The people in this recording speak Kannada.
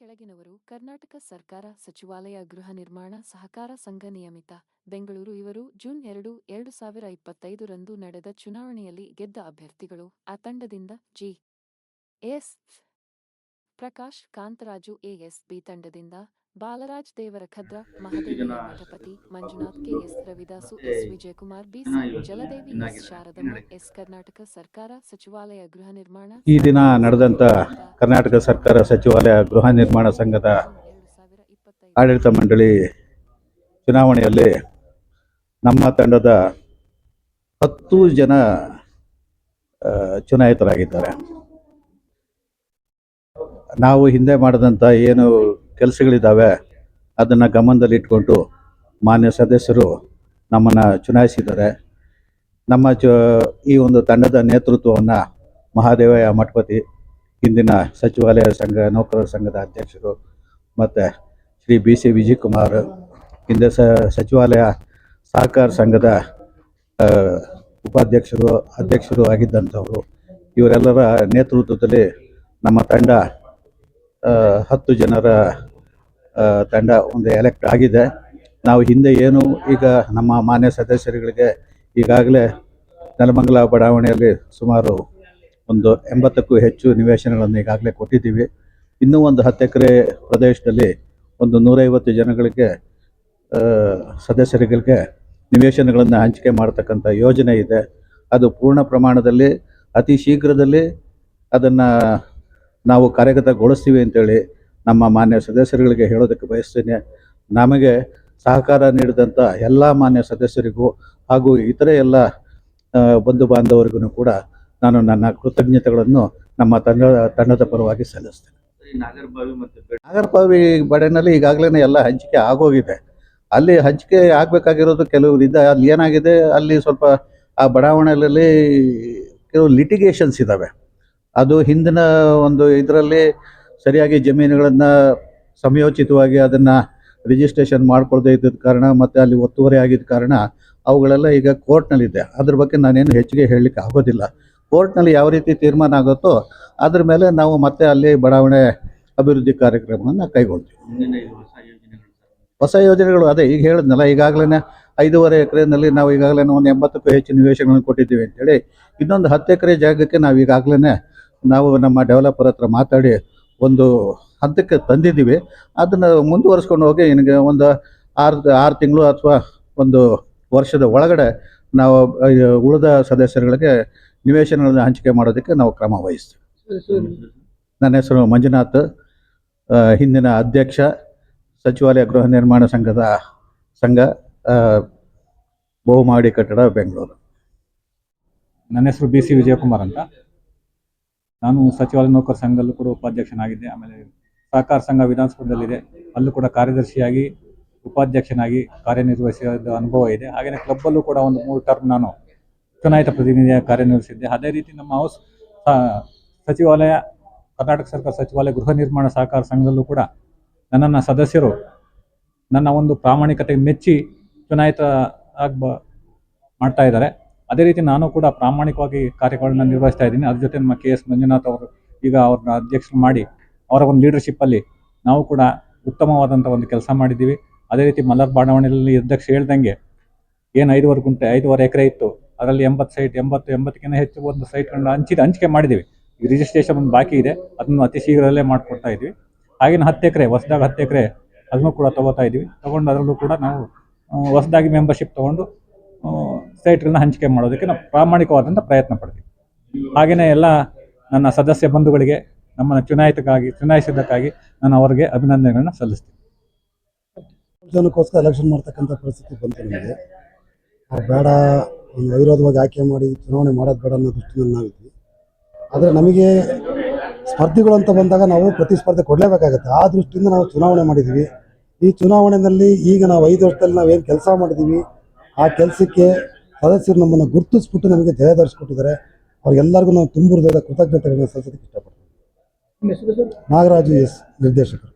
ಕೆಳಗಿನವರು ಕರ್ನಾಟಕ ಸರ್ಕಾರ ಸಚಿವಾಲಯ ಗೃಹ ನಿರ್ಮಾಣ ಸಹಕಾರ ಸಂಘ ನಿಯಮಿತ. ಬೆಂಗಳೂರು ಇವರು ಜೂನ್ ಎರಡು ಎರಡು ಸಾವಿರ ಇಪ್ಪತ್ತೈದರಂದು ನಡೆದ ಚುನಾವಣೆಯಲ್ಲಿ ಗೆದ್ದ ಅಭ್ಯರ್ಥಿಗಳು ಆ ತಂಡದಿಂದ G. S. Prakash Kantharaju AS B ತಂಡದಿಂದ Balaraj Devarakhadra Mahadevi Mathapati Manjunath KS Ravidasu S. Vijayakumar BC Jaladevi S. Sharadamma S. Karnataka ಸರ್ಕಾರ ಸಚಿವಾಲಯ ಗೃಹ ನಿರ್ಮಾಣ ಈ ದಿನ ನಡೆದಂತ ಕರ್ನಾಟಕ ಸರ್ಕಾರ ಸಚಿವಾಲಯ ಗೃಹ ನಿರ್ಮಾಣ ಸಂಘದ ಆಡಳಿತ ಮಂಡಳಿ ಚುನಾವಣೆಯಲ್ಲಿ ನಮ್ಮ ತಂಡದ ಹತ್ತು ಜನ ಚುನಾಯಿತರಾಗಿದ್ದಾರೆ. ನಾವು ಹಿಂದೆ ಮಾಡಿದಂಥ ಏನು ಕೆಲಸಗಳಿದ್ದಾವೆ, ಅದನ್ನು ಗಮನದಲ್ಲಿಟ್ಕೊಂಡು ಮಾನ್ಯ ಸದಸ್ಯರು ನಮ್ಮನ್ನು ಚುನಾಯಿಸಿದ್ದಾರೆ. ನಮ್ಮ ಚ, ಈ ಒಂದು ತಂಡದ ನೇತೃತ್ವವನ್ನು ಮಹಾದೇವಯ್ಯ ಮಠಪತಿ ಹಿಂದಿನ ಸಚಿವಾಲಯ ಸಂಘ, ನೌಕರರ ಸಂಘದ ಅಧ್ಯಕ್ಷರು ಮತ್ತು ಶ್ರೀ ಬಿ ಸಿ ವಿಜಯಕುಮಾರ್, ಹಿಂದೆ ಸಚಿವಾಲಯ ಸಹಕಾರ ಸಂಘದ ಉಪಾಧ್ಯಕ್ಷರು, ಅಧ್ಯಕ್ಷರು ಆಗಿದ್ದಂಥವರು, ಇವರೆಲ್ಲರ ನೇತೃತ್ವದಲ್ಲಿ ನಮ್ಮ ತಂಡ ಹತ್ತು ಜನರ ತಂಡ ಒಂದು ಎಲೆಕ್ಟ್ ಆಗಿದೆ. ನಾವು ಹಿಂದೆ ಏನು ಈಗ ನಮ್ಮ ಮಾನ್ಯ ಸದಸ್ಯರುಗಳಿಗೆ ಈಗಾಗಲೇ ನೆಲಮಂಗಲ ಬಡಾವಣೆಯಲ್ಲಿ ಸುಮಾರು ಒಂದು ಎಂಬತ್ತಕ್ಕೂ ಹೆಚ್ಚು ನಿವೇಶನಗಳನ್ನು ಈಗಾಗಲೇ ಕೊಟ್ಟಿದ್ದೀವಿ. ಇನ್ನೂ ಒಂದು ಹತ್ತು ಎಕರೆ ಪ್ರದೇಶದಲ್ಲಿ ಒಂದು ನೂರೈವತ್ತು ಜನಗಳಿಗೆ ಸದಸ್ಯರುಗಳಿಗೆ ನಿವೇಶನಗಳನ್ನು ಹಂಚಿಕೆ ಮಾಡತಕ್ಕಂಥ ಯೋಜನೆ ಇದೆ. ಅದು ಪೂರ್ಣ ಪ್ರಮಾಣದಲ್ಲಿ, ಅತಿ ಶೀಘ್ರದಲ್ಲಿ ಅದನ್ನು ನಾವು ಕಾರ್ಯಗತಗೊಳಿಸ್ತೀವಿ ಅಂತೇಳಿ ನಮ್ಮ ಮಾನ್ಯ ಸದಸ್ಯರುಗಳಿಗೆ ಹೇಳೋದಕ್ಕೆ ಬಯಸ್ತೇನೆ. ನಮಗೆ ಸಹಕಾರ ನೀಡಿದಂಥ ಎಲ್ಲ ಮಾನ್ಯ ಸದಸ್ಯರಿಗೂ ಹಾಗೂ ಇತರೆ ಎಲ್ಲ ಬಂಧು ಬಾಂಧವರಿಗೂ ಕೂಡ ನಾನು ನನ್ನ ಕೃತಜ್ಞತೆಗಳನ್ನು ನಮ್ಮ ತಂಡ ತಂಡದ ಪರವಾಗಿ ಸಲ್ಲಿಸ್ತೇನೆ. ನಾಗರಬಾವಿ ಮತ್ತು ನಾಗರಬಾವಿ ಬಡೆನಲ್ಲಿ ಈಗಾಗಲೇ ಎಲ್ಲ ಹಂಚಿಕೆ ಆಗೋಗಿದೆ. ಅಲ್ಲಿ ಹಂಚಿಕೆ ಆಗಬೇಕಾಗಿರೋದು ಕೆಲವರಿಂದ ಅಲ್ಲಿ ಏನಾಗಿದೆ ಅಲ್ಲಿ ಸ್ವಲ್ಪ ಆ ಬಡಾವಣೆಯಲ್ಲಿ ಕೆಲವು ಲಿಟಿಗೇಷನ್ಸ್ ಇದ್ದಾವೆ ಅದು ಹಿಂದಿನ ಒಂದು ಇದರಲ್ಲಿ ಸರಿಯಾಗಿ ಜಮೀನುಗಳನ್ನು ಸಮಯೋಚಿತವಾಗಿ ಅದನ್ನು ರಿಜಿಸ್ಟ್ರೇಷನ್ ಮಾಡ್ಕೊಳ್ದೇ ಇದ್ದ ಕಾರಣ ಮತ್ತು ಅಲ್ಲಿ ಒತ್ತುವರಿ ಆಗಿದ್ದ ಕಾರಣ ಅವುಗಳೆಲ್ಲ ಈಗ ಕೋರ್ಟ್ನಲ್ಲಿದೆ ಅದ್ರ ಬಗ್ಗೆ ನಾನೇನು ಹೆಚ್ಚಿಗೆ ಹೇಳಲಿಕ್ಕೆ ಆಗೋದಿಲ್ಲ. ಕೋರ್ಟ್ನಲ್ಲಿ ಯಾವ ರೀತಿ ತೀರ್ಮಾನ ಆಗುತ್ತೋ ಅದ್ರ ಮೇಲೆ ನಾವು ಮತ್ತೆ ಅಲ್ಲಿ ಬಡಾವಣೆ ಅಭಿವೃದ್ಧಿ ಕಾರ್ಯಕ್ರಮವನ್ನು ಕೈಗೊಳ್ತೀವಿ. ಹೊಸ ಯೋಜನೆಗಳು ಅದೇ ಈಗ ಹೇಳಿದ್ನಲ್ಲ ಈಗಾಗಲೇ ಐದೂವರೆ ಎಕರೆನಲ್ಲಿ ನಾವು ಈಗಾಗಲೇ ಒಂದು ಎಂಬತ್ತಕ್ಕೂ ಹೆಚ್ಚು ನಿವೇಶನಗಳನ್ನು ಕೊಟ್ಟಿದ್ದೀವಿ ಅಂತೇಳಿ ಇನ್ನೊಂದು ಹತ್ತು ಎಕರೆ ಜಾಗಕ್ಕೆ ನಾವು ಈಗಾಗಲೇ ನಾವು ನಮ್ಮ ಡೆವಲಪರ್ ಹತ್ರ ಮಾತಾಡಿ ಒಂದು ಹಂತಕ್ಕೆ ತಂದಿದ್ದೀವಿ. ಅದನ್ನು ಮುಂದುವರಿಸ್ಕೊಂಡು ಹೋಗಿ ನಿನಗೆ ಒಂದು ಆರು ಆರು ತಿಂಗಳು ಅಥವಾ ಒಂದು ವರ್ಷದ ಒಳಗಡೆ ನಾವು ಉಳಿದ ಸದಸ್ಯರುಗಳಿಗೆ ನಿವೇಶನಗಳನ್ನು ಹಂಚಿಕೆ ಮಾಡೋದಕ್ಕೆ ನಾವು ಕ್ರಮ ವಹಿಸ್ತೀವಿ. ನನ್ನ ಹೆಸರು ಮಂಜುನಾಥ್. ಹಿಂದಿನ ಅಧ್ಯಕ್ಷ ಸಚಿವಾಲಯ ಗೃಹ ನಿರ್ಮಾಣ ಸಂಘದ ಸಂಘ ಬಹುಮಾಡಿ ಬಹುಮಹಡಿ ಕಟ್ಟಡ ಬೆಂಗಳೂರು. ನನ್ನ ಹೆಸರು ಬಿ ಸಿ ವಿಜಯಕುಮಾರ್ ಅಂತ. ನಾನು ಸಚಿವಾಲಯ ನೌಕರ ಸಂಘದಲ್ಲೂ ಕೂಡ ಉಪಾಧ್ಯಕ್ಷನಾಗಿದ್ದೆ. ಆಮೇಲೆ ಸಹಕಾರ ಸಂಘ ವಿಧಾನಸೌಧದಲ್ಲಿದೆ. ಅಲ್ಲೂ ಕೂಡ ಕಾರ್ಯದರ್ಶಿಯಾಗಿ ಉಪಾಧ್ಯಕ್ಷನಾಗಿ ಕಾರ್ಯನಿರ್ವಹಿಸಿದ ಅನುಭವ ಇದೆ. ಹಾಗೆಯೇ ಕ್ಲಬ್ಬಲ್ಲೂ ಕೂಡ ಒಂದು ಮೂರು ಟರ್ಮ್ ನಾನು ಚುನಾಯಿತ ಪ್ರತಿನಿಧಿಯಾಗಿ ಕಾರ್ಯನಿರ್ವಹಿಸಿದ್ದೆ. ಅದೇ ರೀತಿ ನಮ್ಮ ಹೌಸ್ ಸಚಿವಾಲಯ, ಕರ್ನಾಟಕ ಸರ್ಕಾರ ಸಚಿವಾಲಯ ಗೃಹ ನಿರ್ಮಾಣ ಸಹಕಾರ ಸಂಘದಲ್ಲೂ ಕೂಡ ನನ್ನನ್ನು ಸದಸ್ಯರು, ನನ್ನ ಒಂದು ಪ್ರಾಮಾಣಿಕತೆ ಮೆಚ್ಚಿ ಚುನಾಯಿತ ಆಗ್ಬ, ಮಾಡ್ತಾ ಇದ್ದಾರೆ. ಅದೇ ರೀತಿ ನಾನು ಕೂಡ ಪ್ರಾಮಾಣಿಕವಾಗಿ ಕಾರ್ಯಗಳನ್ನು ನಿರ್ವಹಿಸ್ತಾ ಇದ್ದೀನಿ. ಅದ್ರ ಜೊತೆ ನಮ್ಮ ಕೆ ಎಸ್ ಮಂಜುನಾಥ್ ಅವರು ಈಗ ಅವ್ರನ್ನ ಅಧ್ಯಕ್ಷರು ಮಾಡಿ ಅವರ ಒಂದು ಲೀಡರ್ಶಿಪ್ಪಲ್ಲಿ ನಾವು ಕೂಡ ಉತ್ತಮವಾದಂಥ ಒಂದು ಕೆಲಸ ಮಾಡಿದ್ದೀವಿ. ಅದೇ ರೀತಿ ಮಲ್ಲರ್ ಬಾಡಾವಣೆಯಲ್ಲಿ ಅಧ್ಯಕ್ಷ ಹೇಳ್ದಂಗೆ, ಏನು ಐದುವರೆ ಗುಂಟೆ, ಐದುವರೆ ಎಕರೆ ಇತ್ತು. ಅದರಲ್ಲಿ ಎಂಬತ್ತು ಸೈಟ್ ಎಂಬತ್ತು, ಎಂಬತ್ತಕ್ಕಿಂತ ಹೆಚ್ಚು ಒಂದು ಸೈಟ್ಗಳನ್ನ ಹಂಚಿದ ಹಂಚಿಕೆ ಮಾಡಿದ್ದೀವಿ. ಈಗ ರಿಜಿಸ್ಟ್ರೇಷನ್ ಒಂದು ಬಾಕಿ ಇದೆ. ಅದನ್ನು ಅತಿ ಶೀಘ್ರದಲ್ಲೇ ಮಾಡಿಕೊಡ್ತಾ ಇದ್ವಿ ಆಗಿನ ಹತ್ತು ಎಕರೆ, ಹೊಸದಾಗ ಹತ್ತು ಎಕರೆ ಅದನ್ನು ಕೂಡ ತಗೋತಾ ಇದ್ವಿ ತೊಗೊಂಡು ಅದರಲ್ಲೂ ಕೂಡ ನಾವು ಹೊಸದಾಗಿ ಮೆಂಬರ್ಶಿಪ್ ತೊಗೊಂಡು ಸೈಟ್ಗಳನ್ನ ಹಂಚಿಕೆ ಮಾಡೋದಕ್ಕೆ ನಾವು ಪ್ರಾಮಾಣಿಕವಾದಂಥ ಪ್ರಯತ್ನ ಪಡ್ತೀವಿ. ಹಾಗೆಯೇ ಎಲ್ಲ ನನ್ನ ಸದಸ್ಯ ಬಂಧುಗಳಿಗೆ, ನಮ್ಮನ್ನು ಚುನಾಯಿತಕ್ಕಾಗಿ, ಚುನಾಯಿಸಿದ್ದಕ್ಕಾಗಿ ನಾನು ಅವರಿಗೆ ಅಭಿನಂದನೆಗಳನ್ನ ಸಲ್ಲಿಸ್ತೀನಿ. ಎಲೆಕ್ಷನ್ ಮಾಡ್ತಕ್ಕಂಥ ಪರಿಸ್ಥಿತಿ ಬಂತು ನಮಗೆ. ಬೇಡ ಒಂದು ಅವಿರೋಧವಾಗಿ ಆಯ್ಕೆ ಮಾಡಿ ಚುನಾವಣೆ ಮಾಡೋದು ಬೇಡ ಅನ್ನೋ ದೃಷ್ಟಿಯಲ್ಲಿ ನಾವಿದ್ವಿ ಆದರೆ ನಮಗೆ ಸ್ಪರ್ಧಿಗಳು ಅಂತ ಬಂದಾಗ ನಾವು ಪ್ರತಿಸ್ಪರ್ಧೆ ಕೊಡಲೇಬೇಕಾಗತ್ತೆ. ಆ ದೃಷ್ಟಿಯಿಂದ ನಾವು ಚುನಾವಣೆ ಮಾಡಿದ್ವಿ ಈ ಚುನಾವಣೆಯಲ್ಲಿ ಈಗ ನಾವು ಐದು ವರ್ಷದಲ್ಲಿ ನಾವೇನು ಕೆಲಸ ಮಾಡಿದ್ದೀವಿ ಆ ಕೆಲಸಕ್ಕೆ ಸದಸ್ಯರು ನಮ್ಮನ್ನು ಗುರುತಿಸ್ಬಿಟ್ಟು ನಮಗೆ ಜಯದರ್ಶಿಕೊಟ್ಟಿದ್ದಾರೆ ಅವ್ರಿಗೆಲ್ಲರಿಗೂ ನಾವು ತುಂಬ ಹೃದಯದ ಕೃತಜ್ಞತೆಗಳನ್ನ ಸಲ್ಲಿಸೋದಕ್ಕೆ ಇಷ್ಟಪಡ್ತೀವಿ ನಾಗರಾಜು ಎಸ್ ನಿರ್ದೇಶಕರು.